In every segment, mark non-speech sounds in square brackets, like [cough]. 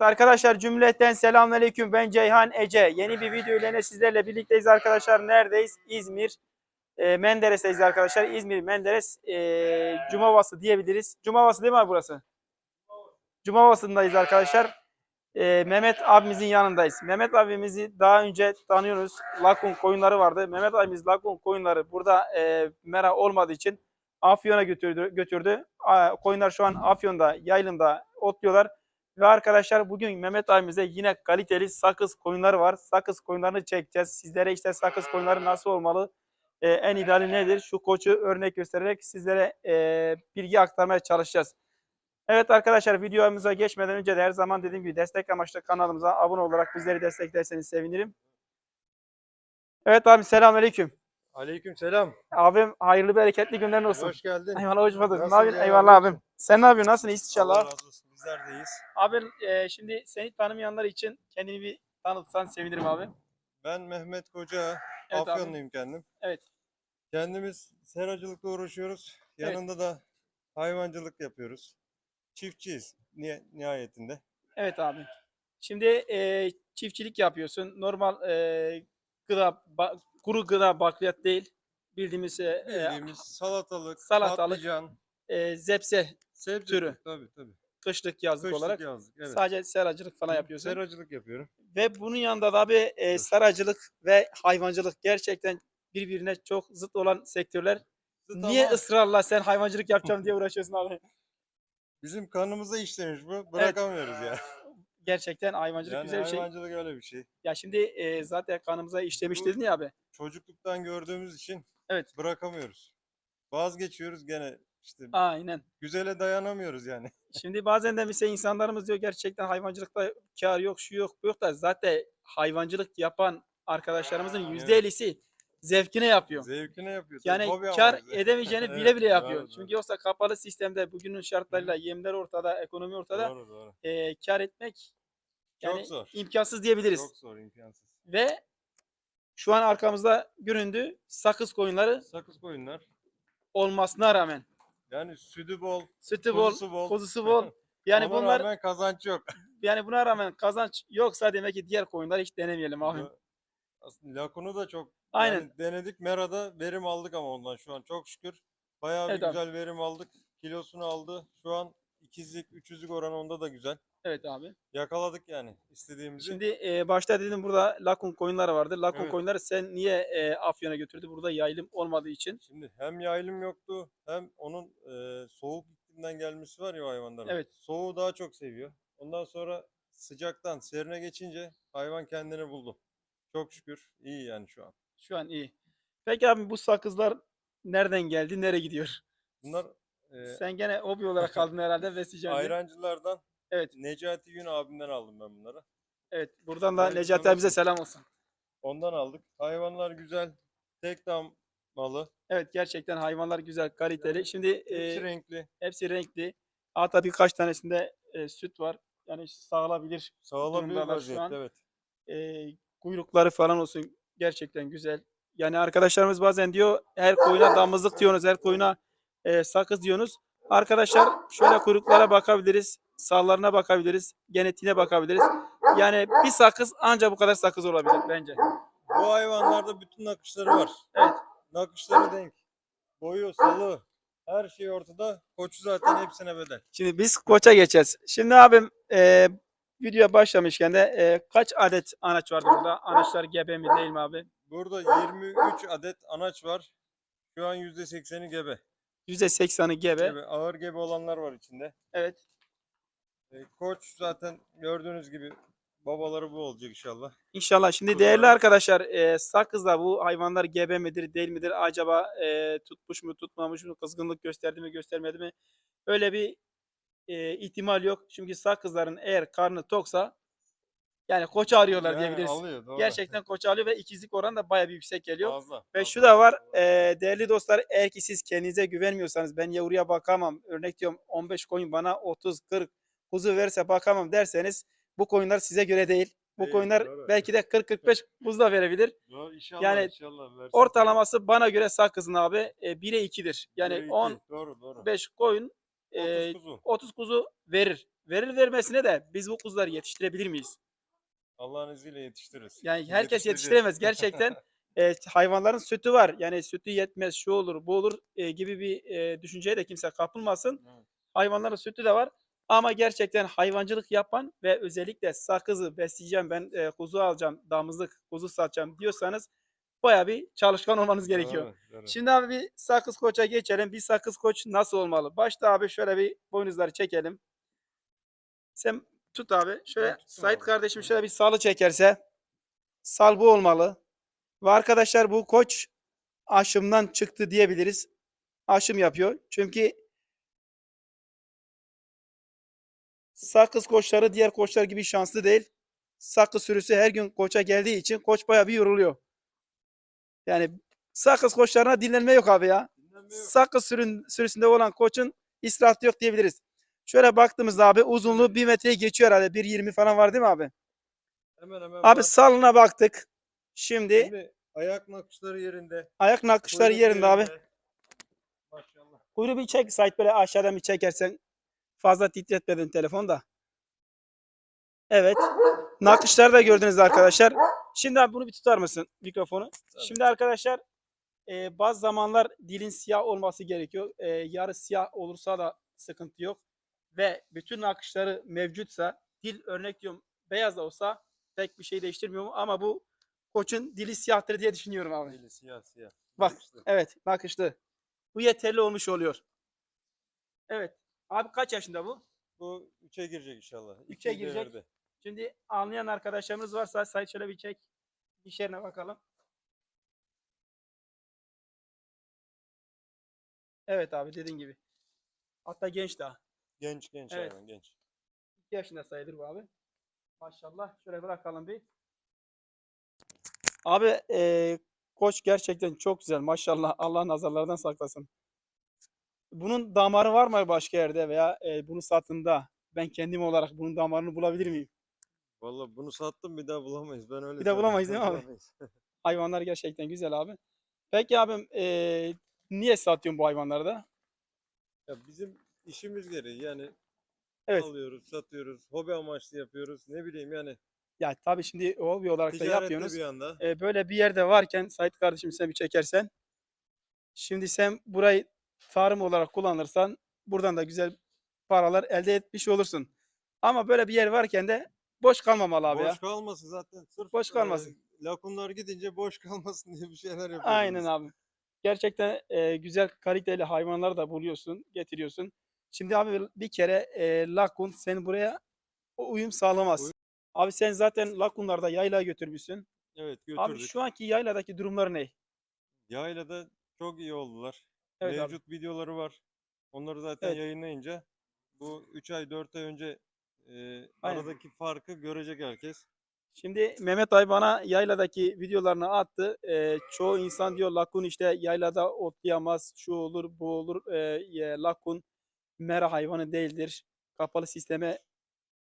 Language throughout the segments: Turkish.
Arkadaşlar cümleten selamünaleyküm. Ben Ceyhan Ece. Yeni bir video ile sizlerle birlikteyiz arkadaşlar. Neredeyiz? İzmir. E, Menderes'teyiz arkadaşlar. İzmir Menderes e, Cumavası diyebiliriz. Cumavası değil mi abi burası? Cumavası'ndayız arkadaşlar. E, Mehmet abimizin yanındayız. Mehmet abimizi daha önce tanıyoruz. Lakun koyunları vardı. Mehmet abimiz Lakun koyunları burada e, mera olmadığı için Afyon'a götürdü. götürdü. Koyunlar şu an Afyon'da, yaylımda otluyorlar. Ve arkadaşlar bugün Mehmet abimize yine kaliteli sakız koyunları var. Sakız koyunlarını çekeceğiz. Sizlere işte sakız koyunları nasıl olmalı, e, en ideali nedir? Şu koçu örnek göstererek sizlere e, bilgi aktarmaya çalışacağız. Evet arkadaşlar videomuza geçmeden önce de her zaman dediğim gibi destek amaçlı kanalımıza abone olarak bizleri desteklerseniz sevinirim. Evet abi selamünaleyküm. Aleyküm selam. Abim hayırlı bereketli günlerin olsun. Hoş geldin. Eyvallah hoş bulduk. Ne yapıyorsun? Eyvallah abim. Sen ne yapıyorsun? Nasılsın? İyisin Allah inşallah. razı olsun. Bizler deyiz. Abim e, şimdi seni tanımayanlar için kendini bir tanıtsan sevinirim abi. Ben Mehmet Koca. Evet abi. Afyonluyum kendim. Evet. Kendimiz seracılıkla uğraşıyoruz. Evet. Yanında da hayvancılık yapıyoruz. Çiftçiyiz niye, nihayetinde. Evet abi. Şimdi e, çiftçilik yapıyorsun. Normal e, gıda, kuru gıda bakliyat değil. Bildiğimiz e, e, Bildiğimiz salatalık, salatalık, patlıcan, e, zepse sebze türü. Tabii tabii. kışlık yazlık Kışlık olarak yazlık. Evet. sadece seracılık falan yapıyorsun. Seracılık yapıyorum. Ve bunun yanında da abi e, seracılık ve hayvancılık gerçekten birbirine çok zıt olan sektörler. Zıt Niye ama ısrarla sen hayvancılık yapacağım [laughs] diye uğraşıyorsun abi? Bizim kanımıza işlemiş bu. Bırakamıyoruz ya. Gerçekten hayvancılık Yani güzel bir şey. hayvancılık öyle bir şey. Ya şimdi e, zaten kanımıza işlemiş Bu- dedin ya abi. Çocukluktan gördüğümüz için Evet. bırakamıyoruz. Vazgeçiyoruz gene işte Aynen. güzele dayanamıyoruz yani. [laughs] Şimdi bazen de mesela insanlarımız diyor gerçekten hayvancılıkta kar yok, şu yok, bu yok da zaten hayvancılık yapan arkadaşlarımızın yüzde ellisi zevkine yapıyor. Zevkine yapıyor. tabii, Yani hobi kar amaçlı. [laughs] edemeyeceğini Evet, bile bile yapıyor. doğru, Çünkü doğru. yoksa kapalı sistemde bugünün şartlarıyla yemler ortada, ekonomi ortada Doğru doğru. e, kar etmek Çok yani zor. imkansız diyebiliriz. Çok zor imkansız. Ve şu an arkamızda göründü sakız koyunları Sakız koyunlar. olmasına rağmen Yani sütü bol, sütü bol, kuzusu bol. kuzusu [laughs] bol. Yani Ona bunlar rağmen kazanç yok. [laughs] yani buna rağmen kazanç yoksa demek ki diğer koyunları hiç denemeyelim abi. Aslında lakunu da çok Aynen. yani denedik Mera'da verim aldık ama ondan şu an çok şükür. Bayağı bir Evet abi. güzel verim aldık. Kilosunu aldı. Şu an ikizlik, üçüzlük oranı onda da güzel. Evet abi. Yakaladık yani istediğimizi. Şimdi e, başta dedim burada lakun koyunları vardı. Lakun Evet. koyunları sen niye e, Afyon'a götürdü? Burada yaylım olmadığı için. Şimdi hem yaylım yoktu hem onun e, soğuk iklimden gelmesi var ya hayvanların. Evet. Soğuğu daha çok seviyor. Ondan sonra sıcaktan serine geçince hayvan kendini buldu. Çok şükür iyi yani şu an. Şu an iyi. Peki abi bu sakızlar nereden geldi? Nereye gidiyor? Bunlar e, Sen gene hobi olarak kaldın herhalde [laughs] diye. ayrancılardan Evet. Necati Gün abimden aldım ben bunları. Evet. Buradan da Necati tamam. abimize selam olsun. Ondan aldık. Hayvanlar güzel. Tek dam malı. Evet gerçekten hayvanlar güzel, kaliteli. Şimdi e, Hepsi renkli. hepsi renkli. Hatta birkaç tanesinde e, süt var. Yani sağılabilir. Sağlam bir durumdalar şu an. vaziyette evet. E, kuyrukları falan olsun gerçekten güzel. Yani arkadaşlarımız bazen diyor her koyuna damızlık diyorsunuz, her koyuna e, sakız diyorsunuz. Arkadaşlar şöyle kuyruklara bakabiliriz, sallarına bakabiliriz, genetiğine bakabiliriz. Yani bir sakız anca bu kadar sakız olabilir bence. Bu hayvanlarda bütün nakışları var. Evet. Nakışları denk. Boyu, salı, her şey ortada. Koçu zaten hepsine bedel. Şimdi biz koça geçeceğiz. Şimdi abim e, videoya başlamışken de e, kaç adet anaç vardı burada? Anaçlar gebe mi değil mi abi? Burada 23 adet anaç var. Şu an %80'i gebe. %80'ı gebe. Gebe. Ağır gebe olanlar var içinde. Evet. E, koç zaten gördüğünüz gibi babaları bu olacak inşallah. İnşallah. Şimdi Kuzular değerli arkadaşlar e, sakızda bu hayvanlar gebe midir değil midir? Acaba e, tutmuş mu tutmamış mı? Kızgınlık gösterdi mi göstermedi mi? Öyle bir e, ihtimal yok. Çünkü sakızların eğer karnı toksa yani koça arıyorlar Yani diyebiliriz. alıyor, doğru. Gerçekten koça alıyor ve ikizlik oranı da bayağı bir yüksek geliyor. Fazla, Ve fazla. şu da var e, değerli dostlar eğer ki siz kendinize güvenmiyorsanız ben yavruya bakamam örnek diyorum 15 koyun bana 30-40 kuzu verse bakamam derseniz bu koyunlar size göre değil. Bu Değil, koyunlar doğru. belki de 40-45 kuzu da verebilir. Doğru, inşallah, yani inşallah versin Ortalaması bana göre sakızın abi e, 1'e 2'dir. tabii. Yani İyi, 10 iyi. Doğru doğru. 5 koyun e, 30 kuzu. 30 kuzu verir. Verir vermesine de biz bu kuzuları yetiştirebilir miyiz? Allah'ın izniyle yetiştiririz. Yani herkes yetiştiremez [laughs] gerçekten. e, hayvanların sütü var. Yani sütü yetmez, şu olur, bu olur e, gibi bir e, düşünceye de kimse kapılmasın. Evet. Hayvanların sütü de var. Ama gerçekten hayvancılık yapan ve özellikle sakızı besleyeceğim ben e, kuzu alacağım, damızlık kuzu satacağım diyorsanız baya bir çalışkan olmanız gerekiyor. Doğru, doğru. Şimdi abi bir sakız koça geçelim. Bir sakız koç nasıl olmalı? Başta abi şöyle bir boynuzları çekelim. Sen tut abi. Şöyle Sait abi. kardeşim şöyle bir salı çekerse sal bu olmalı. Ve arkadaşlar bu koç aşımdan çıktı diyebiliriz. Aşım yapıyor. Çünkü sakız koçları diğer koçlar gibi şanslı değil. Sakız sürüsü her gün koça geldiği için koç bayağı bir yoruluyor. Yani sakız koçlarına dinlenme yok abi ya. Dinlenme yok. Sakız sürün, sürüsünde olan koçun israfı yok diyebiliriz. Şöyle baktığımızda abi uzunluğu 1 metreyi geçiyor herhalde. 1.20 falan var değil mi abi? Hemen hemen Abi var. salına baktık. Şimdi Şimdi ayak nakışları yerinde. ayak nakışları kuyruk yerinde abi. Maşallah. Kuyruğu bir çek Sait böyle aşağıdan bir çekersen. Fazla titretmedin telefon da. Evet. [laughs] Nakışları da gördünüz arkadaşlar. [laughs] Şimdi abi bunu bir tutar mısın mikrofonu? Tabii. Şimdi arkadaşlar e, bazı zamanlar dilin siyah olması gerekiyor. E, yarı siyah olursa da sıkıntı yok. Ve bütün nakışları mevcutsa dil örnek diyorum beyaz da olsa pek bir şey değiştirmiyor mu? Ama bu koçun dili siyahtır diye düşünüyorum abi. Dili siyah siyah. Bak, Nakışlı. Evet nakışlı. Bu yeterli olmuş oluyor. Evet. Abi kaç yaşında bu? Bu 3'e girecek inşallah. Üçe İkiyi girecek. devirdi. Şimdi anlayan arkadaşlarımız varsa Sait şöyle bir çek. İşlerine bakalım. Evet abi dediğin gibi. Hatta genç daha. Genç genç Evet. hayvan genç. 2 yaşında sayılır bu abi. Maşallah. Şöyle bırakalım bir. Abi eee, koç gerçekten çok güzel. Maşallah. Allah nazarlardan saklasın. Bunun damarı var mı başka yerde veya eee, bunu sattığında ben kendim olarak bunun damarını bulabilir miyim? Vallahi bunu sattım bir daha bulamayız. Ben öyle Bir daha söyleyeyim. bulamayız değil mi abi? Bulamayız. [laughs] Hayvanlar gerçekten güzel abi. Peki abim eee, niye satıyorsun bu hayvanları da? ya bizim işimiz gereği yani Evet. alıyoruz, satıyoruz, hobi amaçlı yapıyoruz. Ne bileyim yani Ya tabii şimdi hobi olarak da ticarette yapıyorsunuz. bir anda. e, böyle bir yerde varken Sait kardeşim sen bir çekersen şimdi sen burayı tarım olarak kullanırsan buradan da güzel paralar elde etmiş olursun. Ama böyle bir yer varken de boş kalmamalı abi ya. boş kalmasın zaten. Sırf Boş kalmasın. e, lakunlar gidince boş kalmasın [laughs] diye bir şeyler yapıyoruz. Aynen abi. Gerçekten e, güzel kaliteli hayvanlar da buluyorsun, getiriyorsun. Şimdi abi bir kere e, lakun sen buraya o uyum sağlamaz. Uyum- Abi sen zaten lakunlarda yayla götürmüşsün. Evet götürdük. Abi şu anki yayladaki durumları ne? Yaylada çok iyi oldular. Evet abi. Mevcut videoları var. Onları zaten Evet. yayınlayınca bu 3 ay 4 ay önce e, Aynen. aradaki farkı görecek herkes. Şimdi Mehmet Ay bana yayladaki videolarını attı. Ee, çoğu insan diyor lakun işte yaylada otlayamaz, şu olur, bu olur. Ya lakun mera hayvanı değildir. Kapalı sisteme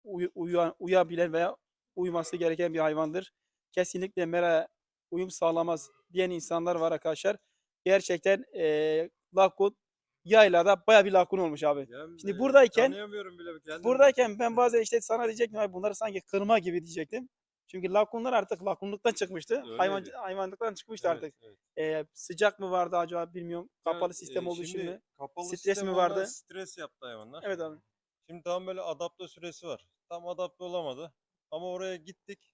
uy- uyan- uyabilen veya uyması gereken bir hayvandır. Kesinlikle mera uyum sağlamaz diyen insanlar var arkadaşlar. Gerçekten ee, lakun yaylada baya bir lakun olmuş abi. Ya, Şimdi e, buradayken- bile. Buradayken ben bazen işte sana diyecektim "Ay bunları sanki kırma gibi diyecektim. Çünkü lakunlar artık lakunluktan çıkmıştı. Hayvan, Öyleydi. hayvanlıktan çıkmıştı Evet, artık. evet. Ee, sıcak mı vardı acaba bilmiyorum. Kapalı e, sistem olduğu için şimdi mi? Kapalı Stres mi vardı? Stres yaptı hayvanlar. Evet abi. Şimdi tam böyle adapte süresi var. Tam adapte olamadı. Ama oraya gittik.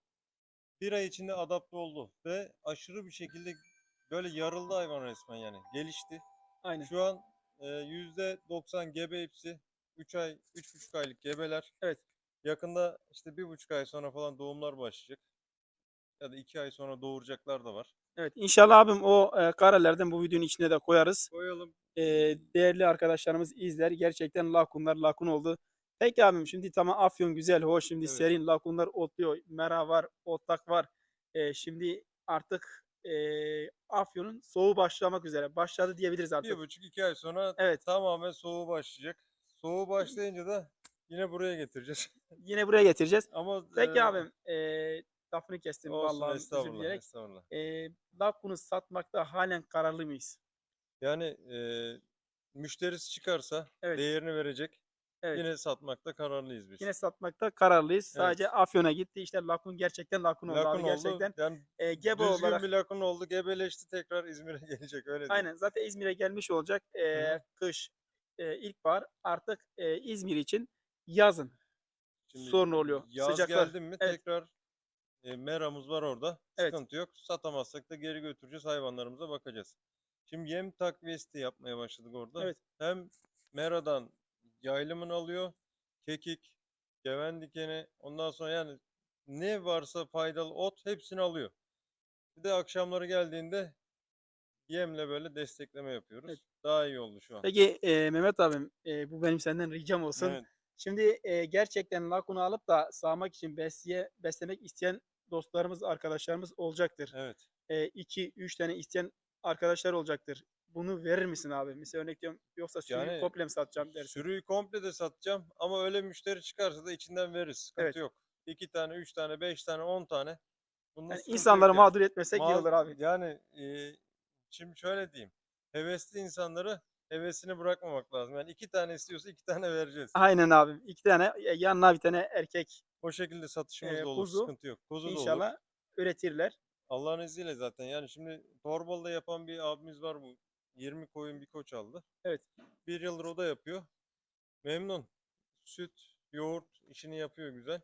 Bir ay içinde adapte oldu. Ve aşırı bir şekilde böyle yarıldı hayvan resmen yani. Gelişti. Aynen. Şu an e, %90 gebe hepsi. 3 ay, 3,5 aylık gebeler. Evet. Yakında işte bir buçuk ay sonra falan doğumlar başlayacak. Ya da iki ay sonra doğuracaklar da var. Evet. İnşallah abim o e, karelerden bu videonun içine de koyarız. Koyalım. Ee, değerli arkadaşlarımız izler. Gerçekten lakunlar lakun oldu. Peki abim şimdi tamam Afyon güzel, hoş. Şimdi Evet. serin lakunlar otluyor. Mera var, otlak var. Ee, şimdi artık e, Afyon'un soğuğu başlamak üzere. Başladı diyebiliriz artık. Bir buçuk iki ay sonra Evet. tamamen soğuğu başlayacak. Soğuğu başlayınca da yine buraya getireceğiz. [laughs] Yine buraya getireceğiz. Ama Peki e, abim eee lafını kestim olsun vallahi özür estağfurullah, dileyerek. estağfurullah. Eee lakunu satmakta halen kararlı mıyız? Yani e, müşterisi çıkarsa Evet. değerini verecek. Evet. Yine satmakta kararlıyız biz. Yine satmakta kararlıyız. Evet. Sadece Afyon'a gitti. İşte lakun gerçekten lakun oldu lakun abi oldu. gerçekten. Yani E, gebe düzgün olarak bir lakun oldu. Gebeleşti tekrar İzmir'e [laughs] gelecek öyle diyeyim. aynen zaten İzmir'e gelmiş olacak. E, hı. kış, e, ilkbahar artık e, İzmir için yazın Şimdi sorun oluyor. Yaz Sıcaklar. geldi mi Evet. tekrar e, meramız var orada. Evet. Sıkıntı yok. Satamazsak da geri götüreceğiz. Hayvanlarımıza bakacağız. Şimdi yem takviyesi yapmaya başladık orada. Evet. Hem meradan yaylımını alıyor. Kekik, geven dikeni. Ondan sonra yani ne varsa faydalı ot hepsini alıyor. Bir de akşamları geldiğinde yemle böyle destekleme yapıyoruz. Evet. Daha iyi oldu şu an. Peki e, Mehmet abim e, bu benim senden ricam olsun. Evet. Şimdi e, gerçekten lakunu alıp da sağmak için besleye, beslemek isteyen dostlarımız, arkadaşlarımız olacaktır. Evet. 2-3 tane isteyen arkadaşlar olacaktır. Bunu verir misin abi? Mesela örnek diyorum yoksa sürüyü Yani komple mi satacağım dersin. Sürüyü komple de satacağım ama öyle müşteri çıkarsa da içinden veririz. Sıkıntı Evet. yok. 2 tane, 3 tane, 5 tane, 10 tane. Bunda Yani sıkıntı yok insanları yani. mağdur etmesek iyi olur abi. Yani e, şimdi şöyle diyeyim. Hevesli insanları hevesini bırakmamak lazım. Yani iki tane istiyorsa iki tane vereceğiz. Aynen abi. İki tane e, yanına bir tane erkek O şekilde satışımız Ee, da olur. kuzu Sıkıntı yok. Kuzu da olur. inşallah üretirler. Allah'ın izniyle zaten. Yani şimdi Torbalı'da yapan bir abimiz var bu. 20 koyun bir koç aldı. Evet. Bir yıldır o da yapıyor. Memnun. Süt, yoğurt işini yapıyor güzel.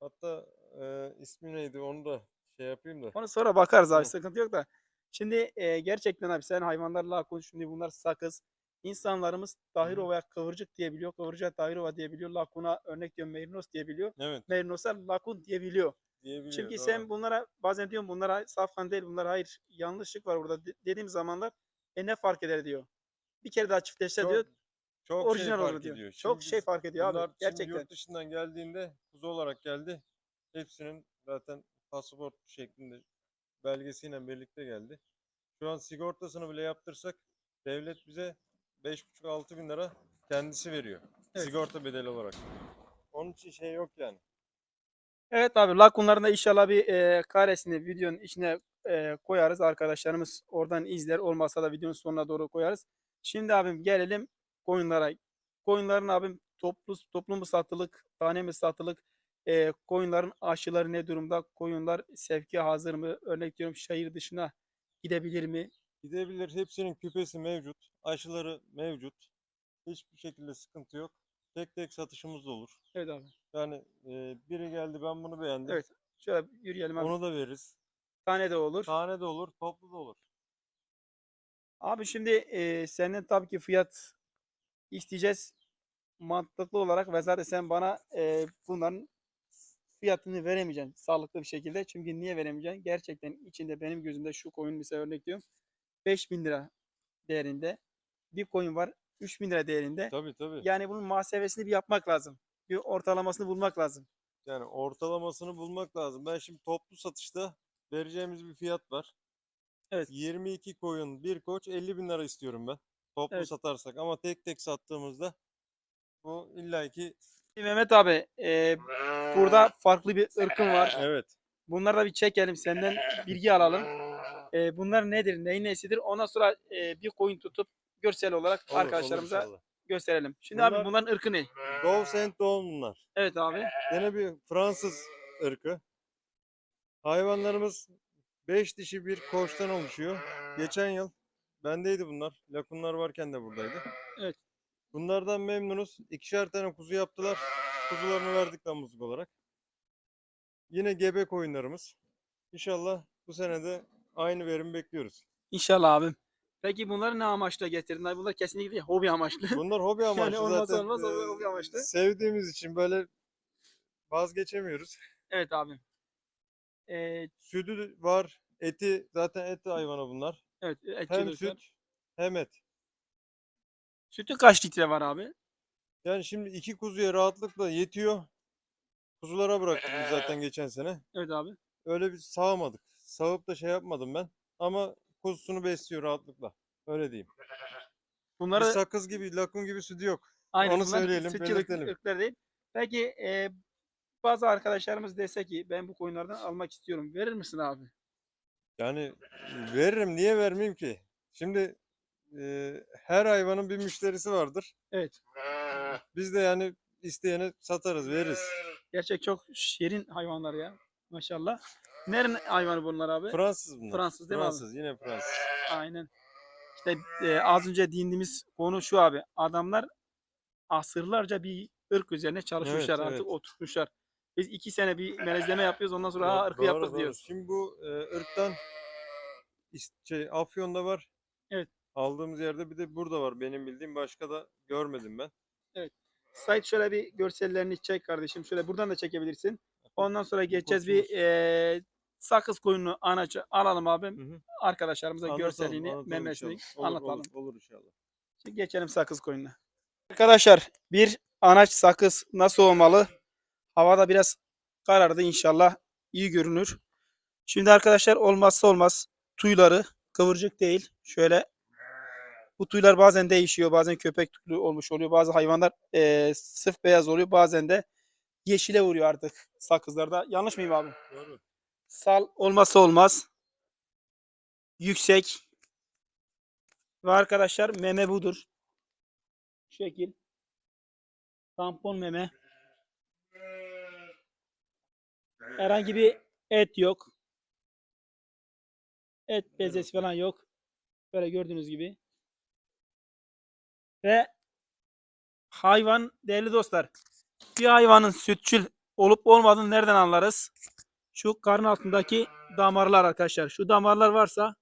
Hatta e, ismi neydi onu da şey yapayım da. Onu sonra bakarız abi Hı. sıkıntı yok da. Şimdi e, gerçekten abi sen hayvanlarla konuş. Şimdi bunlar sakız. İnsanlarımız Dahirova'ya kıvırcık diyebiliyor. Kıvırcığa Dahirova diyebiliyor. Lakuna örnek diyorum Merinos diyebiliyor. Evet Merinos'a lakun diyebiliyor. diyebiliyor. Çünkü doğru. sen bunlara bazen diyorum bunlara safkan değil bunlar hayır yanlışlık var burada de- dediğim zamanlar e ne fark eder diyor. Bir kere daha çiftleşse çok, diyor çok şey orijinal olur fark diyor. ediyor. Çok Şimdi şey fark ediyor abi gerçekten. yurt dışından geldiğinde kuzu olarak geldi. Hepsinin zaten pasaport şeklinde belgesiyle birlikte geldi. Şu an sigortasını bile yaptırsak devlet bize 5,5-6 bin lira kendisi veriyor. Evet. Sigorta bedeli olarak. Onun için şey yok yani. Evet abi lakunların da inşallah bir e, karesini videonun içine e, koyarız. Arkadaşlarımız oradan izler. Olmazsa da videonun sonuna doğru koyarız. Şimdi abim gelelim koyunlara. Koyunların abim toplu, toplu mu satılık, tane mi satılık? E, koyunların aşıları ne durumda? Koyunlar sevkiye hazır mı? Örnek diyorum şehir dışına gidebilir mi? Gidebilir. Hepsinin küpesi mevcut. Aşıları mevcut. Hiçbir şekilde sıkıntı yok. Tek tek satışımız da olur. Evet abi. Yani e, biri geldi ben bunu beğendim. Evet. Şöyle yürüyelim abi. Onu da veririz. Tane de olur. Tane de olur, toplu da olur. Abi şimdi e, senden tabii ki fiyat isteyeceğiz mantıklı olarak ve zaten sen bana e, bunların fiyatını veremeyeceksin sağlıklı bir şekilde. Çünkü niye veremeyeceksin? Gerçekten içinde benim gözümde şu koyun mesela örnek diyorum 5000 lira değerinde bir koyun var 3000 lira değerinde. Tabii tabii. Yani bunun muhasebesini bir yapmak lazım. Bir ortalamasını bulmak lazım. Yani ortalamasını bulmak lazım. Ben şimdi toplu satışta vereceğimiz bir fiyat var. Evet. 22 koyun, bir koç 50 bin lira istiyorum ben. Toplu Evet. satarsak ama tek tek sattığımızda bu illaki Mehmet abi e, burada farklı bir ırkın var. evet. Bunları da bir çekelim senden bilgi alalım. Ee, bunlar nedir, neyin nesidir? Ondan sonra e, bir koyun tutup görsel olarak olur, olur arkadaşlarımıza inşallah. gösterelim. Şimdi abi Bunlar- bunların ırkı ne? Dow Saint bunlar. Evet abi. Gene bir Fransız ırkı. Hayvanlarımız 5 dişi bir koçtan oluşuyor. Geçen yıl bendeydi bunlar. Lakunlar varken de buradaydı. Evet. Bunlardan memnunuz. İkişer tane kuzu yaptılar. Kuzularını verdik damızlık olarak. Yine gebe koyunlarımız. İnşallah bu sene de aynı verimi bekliyoruz. İnşallah abim. Peki bunları ne amaçla getirdin? Bunlar kesinlikle hobi amaçlı. Bunlar hobi amaçlı olmazsa zaten. olmaz, Ee, hobi amaçlı. Sevdiğimiz için böyle vazgeçemiyoruz. evet abim. Ee, Sütü var, eti zaten et hayvanı bunlar. evet. etçi Hem ırklar. süt hem et. Sütü kaç litre var abi? Yani şimdi iki kuzuya rahatlıkla yetiyor. Kuzulara bıraktık biz zaten geçen sene. Evet abi. Öyle bir sağamadık. Sağıp da şey yapmadım ben. Ama kuzusunu besliyor rahatlıkla. Öyle diyeyim. Bir [laughs] Bunları sakız gibi, lakun gibi sütü yok. Onu bunlar söyleyelim, sütçü belirtelim. ırklar değil. Peki e, bazı arkadaşlarımız dese ki ben bu koyunlardan almak istiyorum. Verir misin abi? Yani veririm. Niye vermeyeyim ki? Şimdi e, her hayvanın bir müşterisi vardır. Evet. Biz de yani isteyene satarız, veririz. Gerçek çok şirin hayvanlar ya. Maşallah. Nerenin hayvanı bunlar abi? Fransız bunlar. Fransız değil mi? Fransız, yine Fransız. Aynen. İşte e, az önce değindiğimiz konu şu abi. Adamlar asırlarca bir ırk üzerine çalışmışlar Evet, artık evet. oturtmuşlar. Biz iki sene bir melezleme yapıyoruz ondan sonra ha ırkı yaptık diyoruz. Şimdi bu e, ırktan is- şey, Afyon'da var. Evet. Aldığımız yerde bir de burada var. Benim bildiğim başka da görmedim ben. Sait şöyle bir görsellerini çek kardeşim. Şöyle buradan da çekebilirsin. Ondan sonra geçeceğiz bir e, sakız koyunu anaçı alalım abi. Hı hı. Arkadaşlarımıza Anlatalım, görselini, anlatalım memesini inşallah. Olur, anlatalım. Olur, olur inşallah. Şimdi geçelim sakız koyununa. Arkadaşlar bir anaç sakız nasıl olmalı? Havada biraz karardı inşallah iyi görünür. Şimdi arkadaşlar olmazsa olmaz tüyleri kıvırcık değil. Şöyle bu tüyler bazen değişiyor. Bazen köpek tüylü olmuş oluyor. Bazı hayvanlar eee sırf beyaz oluyor. Bazen de yeşile vuruyor artık sakızlarda. Yanlış mıyım abi? Doğru. Sal olmazsa olmaz. Yüksek. Ve arkadaşlar meme budur. Şu şekil. Tampon meme. Herhangi bir et yok. Et bezesi falan yok. Böyle gördüğünüz gibi. Ve hayvan değerli dostlar. Bir hayvanın sütçül olup olmadığını nereden anlarız? Şu karın altındaki damarlar arkadaşlar. Şu damarlar varsa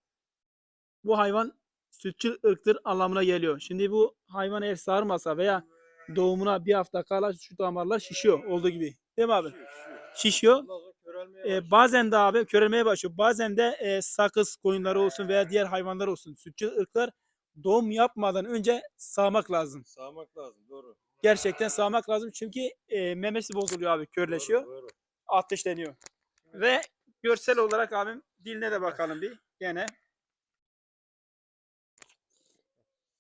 bu hayvan sütçül ırktır anlamına geliyor. Şimdi bu hayvan eğer sağırmasa veya doğumuna bir hafta kala şu damarlar şişiyor olduğu gibi. Değil mi abi? Şişiyor. Ee, başlıyor. bazen de abi körelmeye başlıyor. Bazen de e, sakız koyunları olsun veya diğer hayvanlar olsun. Sütçül ırklar doğum yapmadan önce sağmak lazım. Sağmak lazım. Doğru. Gerçekten sağmak lazım çünkü e, memesi bozuluyor abi, körleşiyor, Doğru, doğru. ateşleniyor. Ve görsel olarak abim diline de bakalım bir. Gene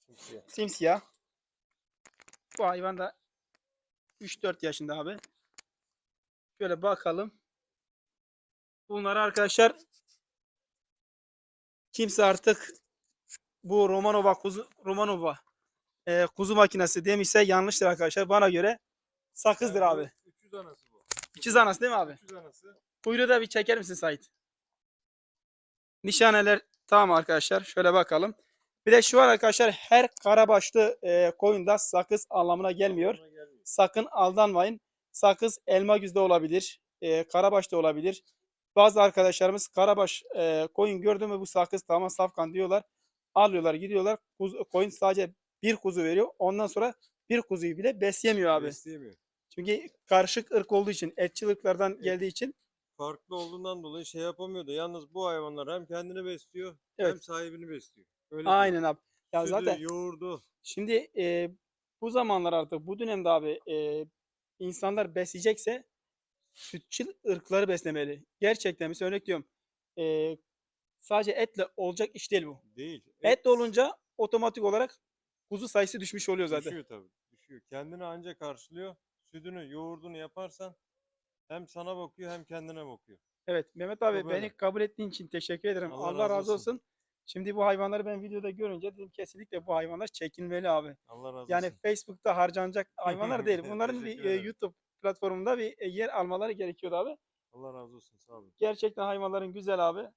Simsiyah. simsiyah. Bu hayvan da 3-4 yaşında abi. Şöyle bakalım. Bunları arkadaşlar kimse artık bu Romanova kuzu Romanova e, kuzu makinesi demişse yanlıştır arkadaşlar. Bana göre sakızdır Yani abi. bu Üçüz anası bu. İkiz anası değil mi abi? Üçüz anası. Kuyruğu da bir çeker misin Sait? Nişaneler tamam arkadaşlar. Şöyle bakalım. Bir de şu var arkadaşlar her karabaşlı e, koyunda sakız anlamına gelmiyor. Sakın aldanmayın. Sakız elma güzde olabilir. E, karabaş da olabilir. Bazı arkadaşlarımız karabaş e, koyun gördü mü bu sakız tamam safkan diyorlar. Alıyorlar gidiyorlar. Kuzu, koyun sadece bir kuzu veriyor. Ondan sonra bir kuzuyu bile besleyemiyor abi. Besleyemiyor. Çünkü karışık ırk olduğu için, etçil ırklardan geldiği için Farklı olduğundan dolayı şey yapamıyordu. Yalnız bu hayvanlar hem kendini besliyor hem Evet. sahibini besliyor. Öyle aynen abi. Ya Sütü, zaten yoğurdu. Şimdi e, bu zamanlar artık bu dönemde abi e, insanlar besleyecekse sütçül ırkları beslemeli. Gerçekten mesela örnek diyorum. e, sadece etle olacak iş değil bu. Değil. Et de olunca otomatik olarak kuzu sayısı düşmüş oluyor zaten. Düşüyor tabii. Düşüyor. Kendini anca karşılıyor. Sütünü, yoğurdunu yaparsan hem sana bakıyor hem kendine bakıyor. Evet Mehmet abi beni kabul ettiğin için teşekkür ederim. Allah Allah, razı razı olsun. olsun. Şimdi bu hayvanları ben videoda görünce dedim kesinlikle bu hayvanlar çekilmeli abi. Allah razı Yani olsun. Facebook'ta harcanacak hayvanlar değil. [laughs] Bunların bir e. YouTube platformunda bir e, yer almaları gerekiyordu abi. Allah razı olsun. Sağ olun. Gerçekten hayvanların güzel abi.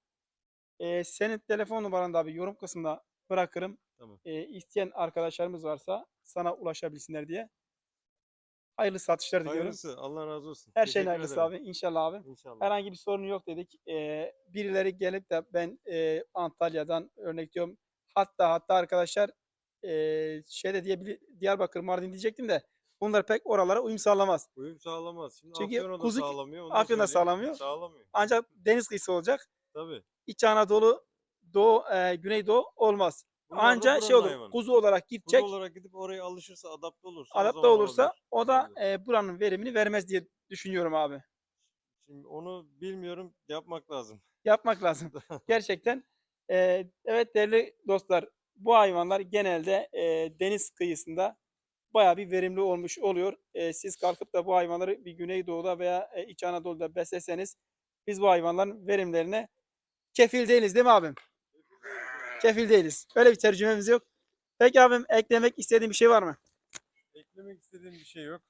Ee, senin telefon numaranı da abi yorum kısmına bırakırım. Tamam. Ee, isteyen arkadaşlarımız varsa sana ulaşabilsinler diye. Hayırlı satışlar diliyorum. Hayırlısı. Allah razı olsun. Her şeyin hayırlısı ederim. abi. İnşallah abi. İnşallah. Herhangi bir sorun yok dedik. Ee, birileri gelip de ben e, Antalya'dan örnek diyorum. Hatta hatta arkadaşlar e, şeyde diyebilir Diyarbakır Mardin diyecektim de bunlar pek oralara uyum sağlamaz. Uyum sağlamaz. Şimdi Çünkü Afyon'a da kuzu- sağlamıyor. onu söyleyeyim. sağlamıyor. Sağlamıyor. Ancak deniz kıyısı olacak. Tabii. İç Anadolu, Doğu, e, Güneydoğu olmaz. Bunlar Anca şey olur. hayvanı. Kuzu olarak Kuzu gidecek. olarak gidip oraya alışırsa, adapte olursa. Adapte olursa olabilir. o da e, buranın verimini vermez diye düşünüyorum abi. Şimdi onu bilmiyorum. Yapmak lazım. Yapmak lazım. [laughs] Gerçekten. e, evet değerli dostlar bu hayvanlar genelde e, deniz kıyısında bayağı bir verimli olmuş oluyor. E, siz kalkıp da bu hayvanları bir Güneydoğu'da veya e, İç Anadolu'da besleseniz biz bu hayvanların verimlerine kefil değiliz değil mi abim? Kefil değiliz. Öyle bir tercümemiz yok. Peki abim eklemek istediğin bir şey var mı? Eklemek istediğim bir şey yok.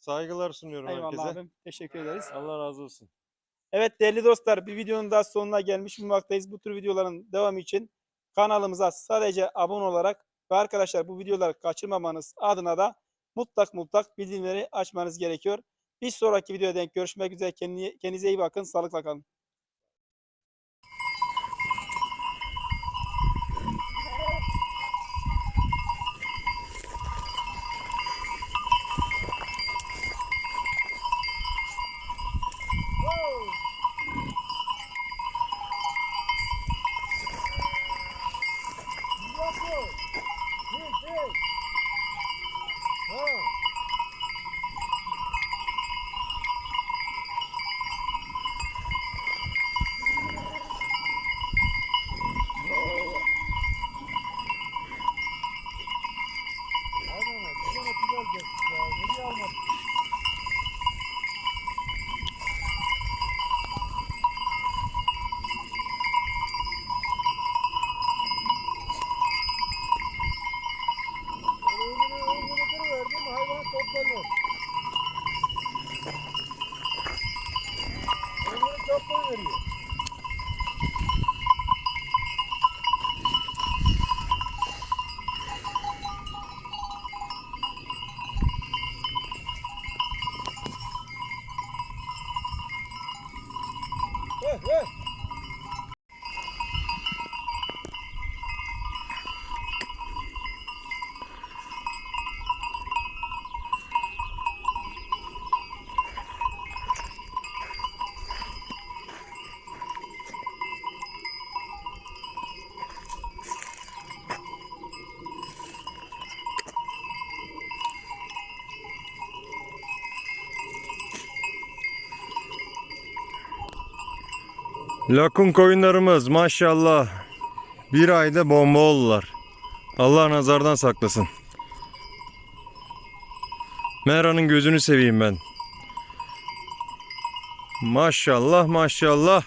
Saygılar sunuyorum Eyvallah herkese. abim. Teşekkür ederiz. Allah razı olsun. Evet değerli dostlar bir videonun daha sonuna gelmiş bulunmaktayız. Bu tür videoların devamı için kanalımıza sadece abone olarak ve arkadaşlar bu videoları kaçırmamanız adına da mutlak mutlak bildirimleri açmanız gerekiyor. Bir sonraki videoda denk görüşmek üzere. Kendi- Kendinize iyi bakın. Sağlıkla kalın. Lakun koyunlarımız maşallah bir ayda bomba oldular. Allah nazardan saklasın. Mera'nın gözünü seveyim ben. Maşallah maşallah.